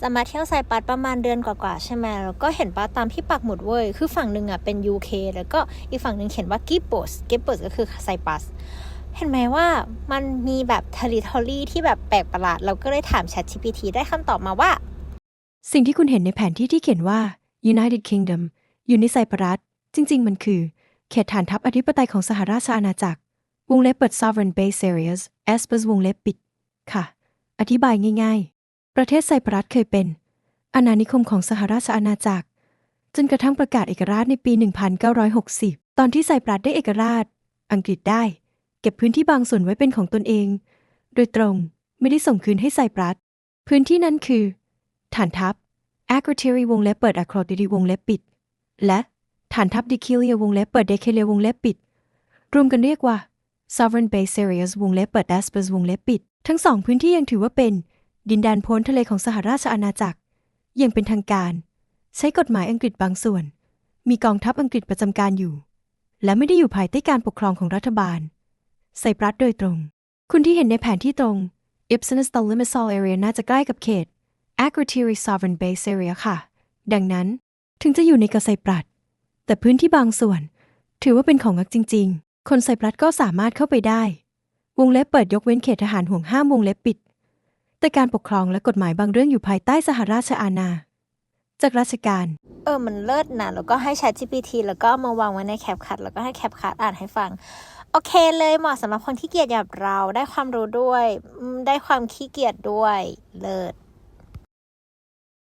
จะมาเที่ยวไซปัสประมาณเดือนกว่าๆใช่ไหมแล้วก็เห็นป้าตามที่ปักหมุดเว้ย คือฝั่งหนึ่งอะเป็น UK แล้วก็อีกฝั่งหนึ่งเขียนว่ากิปโปสกิปโปสก็คือไซปัส เห็นไหมว่ามันมีแบบ territory ที่แบบแปลกประหลาด เราก็เลยถาม ChatGPT ได้คำตอบมาว่า สิ่งที่คุณเห็นในแผนที่ที่เขียนว่า United Kingdom อยู่ในไซปรัส จริง ๆ มันคือ เขตฐานทัพอธิปไตยของสหราชอาณาจักร วงเล็บเปิด Sovereign Base Areas a s p e r s วงเล็บปิด ค่ะ อธิบายง่าย ๆ ประเทศไซปรัสเคยเป็น อาณานิคมของสหราชอาณาจักร จนกระทั่งประกาศเอกราชในปี 1960 ตอนที่ไซปรัสได้เอกราช อังกฤษได้ เก็บพื้นที่บางส่วนไว้เป็นของตนเอง โดยตรงไม่ได้ส่งคืนให้ไซปรัส พื้นที่นั้นคือ ฐานทัพ a c r o t e r y วงเล็บเปิด a c r o t e r y วงเล็บปิด และฐานทัพ d e c i l i a วงเล็บเปิด d e c i l i a วงเล็บปิด รวมกันเรียกว่า Sovereign Base Areas วงเล็บเปิด a s p e r s วงเล็บปิด ทั้งสองพื้นที่ยังถือว่าเป็น ดินแดนพ้นทะเลของสหราชอาณาจักรย่างเป็นทางการ ใช้กฎหมายอังกฤษบางส่วน มีกองทัพอังกฤษประจำการอยู่ และไม่ได้อยู่ภายใต้การปกครองของรัฐบาลไซปรัสโดยตรง คุณที่เห็นในแผนที่ตรง Ipsinus the Limassol Area น่าจะใกล้กับเขต a g r o t e r y Sovereign Base Area ค่ะ ดังนั้นถึงจะอยู่ในกาะไซปรัสแต่พื้นที่บางส่วน ถือว่าเป็นของงักจริง ๆ คนไซปรัสก็สามารถเข้าไปได้ วงเล็บเปิดยกเว้นเขตทหารห่วงห้ามวงเล็บปิด แต่การปกครองและกฎหมายบางเรื่องอยู่ภายใต้สหราชอาณาจากราชการ เออ มันเลิศนะ แล้วก็ให้ ChatGPT แล้วก็มาวางไว้ในแคปคัดแล้วก็ให้แคปคัดอ่านให้ฟัง โอเคเลยเหมาะสำหรับคนที่เกียจแบบเราได้ความรู้ด้วย ได้ความขี้เกียจด้วย เลิศ